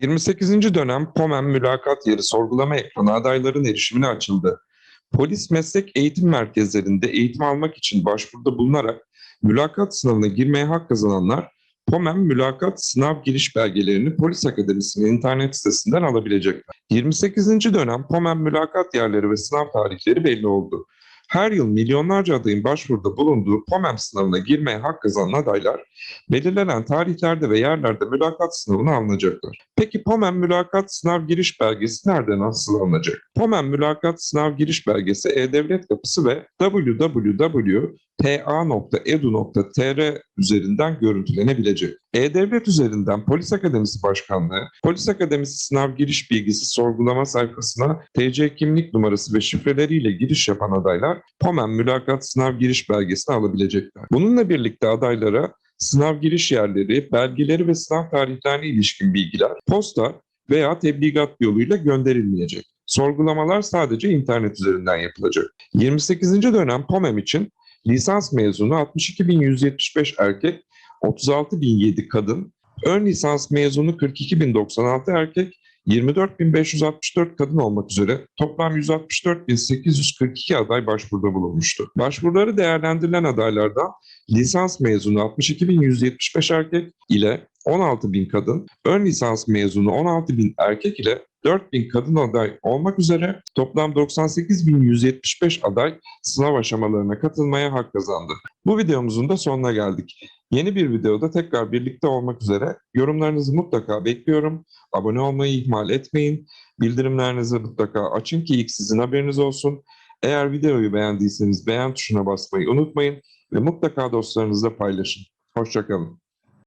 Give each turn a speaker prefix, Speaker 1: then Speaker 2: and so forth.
Speaker 1: 28. dönem POMEM mülakat yeri sorgulama ekranı adayların erişimine açıldı. Polis meslek eğitim merkezlerinde eğitim almak için başvuruda bulunarak mülakat sınavına girmeye hak kazananlar POMEM mülakat sınav giriş belgelerini Polis Akademisi'nin internet sitesinden alabilecekler. 28. dönem POMEM mülakat yerleri ve sınav tarihleri belli oldu. Her yıl milyonlarca adayın başvuruda bulunduğu POMEM sınavına girmeye hak kazanan adaylar belirlenen tarihlerde ve yerlerde mülakat sınavına alınacaklar. Peki POMEM mülakat sınav giriş belgesi nerede nasıl alınacak? POMEM mülakat sınav giriş belgesi E-Devlet Kapısı ve www.ta.edu.tr üzerinden görüntülenebilecek. E-Devlet üzerinden Polis Akademisi Başkanlığı, Polis Akademisi sınav giriş bilgisi sorgulama sayfasına TC kimlik numarası ve şifreleriyle giriş yapan adaylar POMEM mülakat sınav giriş belgesini alabilecekler. Bununla birlikte adaylara sınav giriş yerleri, belgeleri ve sınav tarihlerine ilişkin bilgiler posta veya tebligat yoluyla gönderilmeyecek. Sorgulamalar sadece internet üzerinden yapılacak. 28. dönem POMEM için lisans mezunu 62.175 erkek, 36.007 kadın, ön lisans mezunu 42.096 erkek, 24.564 kadın olmak üzere toplam 164.842 aday başvuruda bulunmuştu. Başvuruları değerlendirilen adaylardan lisans mezunu 62.175 erkek ile 16.000 kadın, ön lisans mezunu 16.000 erkek ile 4.000 kadın aday olmak üzere toplam 98.175 aday sınav aşamalarına katılmaya hak kazandı. Bu videomuzun da sonuna geldik. Yeni bir videoda tekrar birlikte olmak üzere yorumlarınızı mutlaka bekliyorum. Abone olmayı ihmal etmeyin. Bildirimlerinizi mutlaka açın ki ilk sizin haberiniz olsun. Eğer videoyu beğendiyseniz beğen tuşuna basmayı unutmayın ve mutlaka dostlarınızla paylaşın. Hoşçakalın.